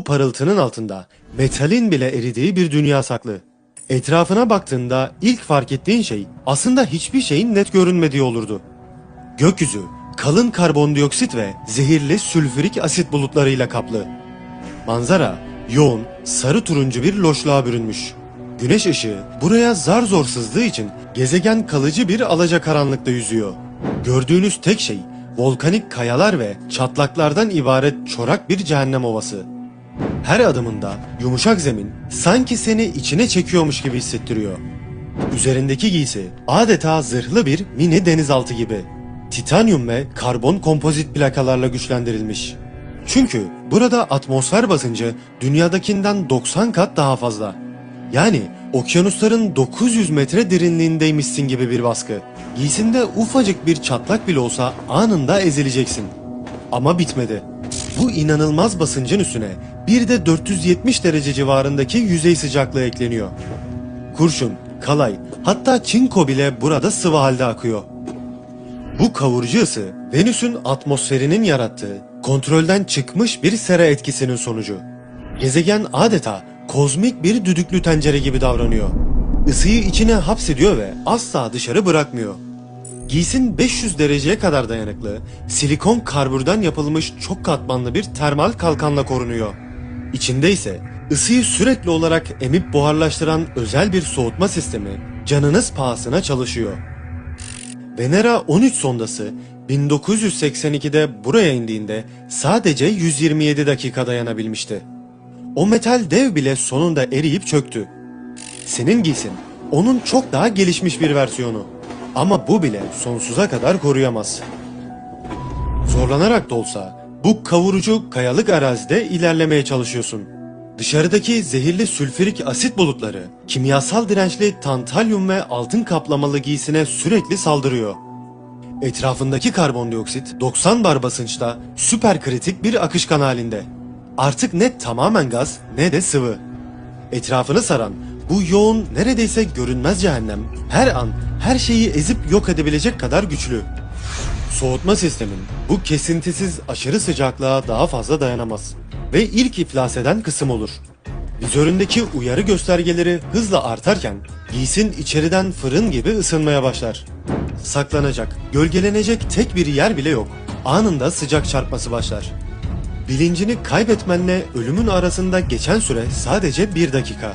Bu parıltının altında metalin bile eridiği bir dünya saklı. Etrafına baktığında ilk fark ettiğin şey aslında hiçbir şeyin net görünmediği olurdu. Gökyüzü kalın karbondioksit ve zehirli sülfürik asit bulutlarıyla kaplı. Manzara yoğun sarı turuncu bir loşluğa bürünmüş. Güneş ışığı buraya zar zor sızdığı için gezegen kalıcı bir alacakaranlıkta yüzüyor. Gördüğünüz tek şey volkanik kayalar ve çatlaklardan ibaret çorak bir cehennem ovası. Her adımında yumuşak zemin sanki seni içine çekiyormuş gibi hissettiriyor. Üzerindeki giysi adeta zırhlı bir mini denizaltı gibi. Titanyum ve karbon kompozit plakalarla güçlendirilmiş. Çünkü burada atmosfer basıncı dünyadakinden 90 kat daha fazla. Yani okyanusların 900 metre derinliğindeymişsin gibi bir baskı. Giysinde ufacık bir çatlak bile olsa anında ezileceksin. Ama bitmedi. Bu inanılmaz basıncın üstüne bir de 470 derece civarındaki yüzey sıcaklığı ekleniyor. Kurşun, kalay, hatta çinko bile burada sıvı halde akıyor. Bu kavurucu ısı Venüs'ün atmosferinin yarattığı kontrolden çıkmış bir sera etkisinin sonucu. Gezegen adeta kozmik bir düdüklü tencere gibi davranıyor. Isıyı içine hapsediyor ve asla dışarı bırakmıyor. Giysin 500 dereceye kadar dayanıklı, silikon karbürden yapılmış çok katmanlı bir termal kalkanla korunuyor. İçinde ise ısıyı sürekli olarak emip buharlaştıran özel bir soğutma sistemi canınız pahasına çalışıyor. Venera 13 sondası 1982'de buraya indiğinde sadece 127 dakika dayanabilmişti. O metal dev bile sonunda eriyip çöktü. Senin giysin onun çok daha gelişmiş bir versiyonu. Ama bu bile sonsuza kadar koruyamaz. Zorlanarak da olsa bu kavurucu kayalık arazide ilerlemeye çalışıyorsun. Dışarıdaki zehirli sülfürik asit bulutları kimyasal dirençli tantalyum ve altın kaplamalı giysine sürekli saldırıyor. Etrafındaki karbondioksit 90 bar basınçta süper kritik bir akışkan halinde. Artık ne tamamen gaz ne de sıvı. Etrafını saran bu yoğun neredeyse görünmez cehennem her an her şeyi ezip yok edebilecek kadar güçlü. Soğutma sistemin bu kesintisiz aşırı sıcaklığa daha fazla dayanamaz ve ilk iflas eden kısım olur. Vizöründeki uyarı göstergeleri hızla artarken giysin içeriden fırın gibi ısınmaya başlar. Saklanacak, gölgelenecek tek bir yer bile yok. Anında sıcak çarpması başlar. Bilincini kaybetmenle ölümün arasında geçen süre sadece bir dakika.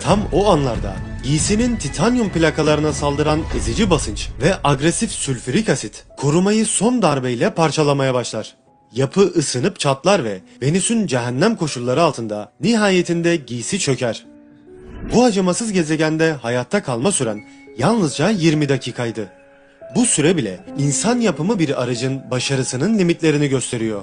Tam o anlarda giysinin titanyum plakalarına saldıran ezici basınç ve agresif sülfürik asit korumayı son darbeyle parçalamaya başlar. Yapı ısınıp çatlar ve Venüs'ün cehennem koşulları altında nihayetinde giysi çöker. Bu acımasız gezegende hayatta kalma süren yalnızca 20 dakikaydı. Bu süre bile insan yapımı bir aracın başarısının limitlerini gösteriyor.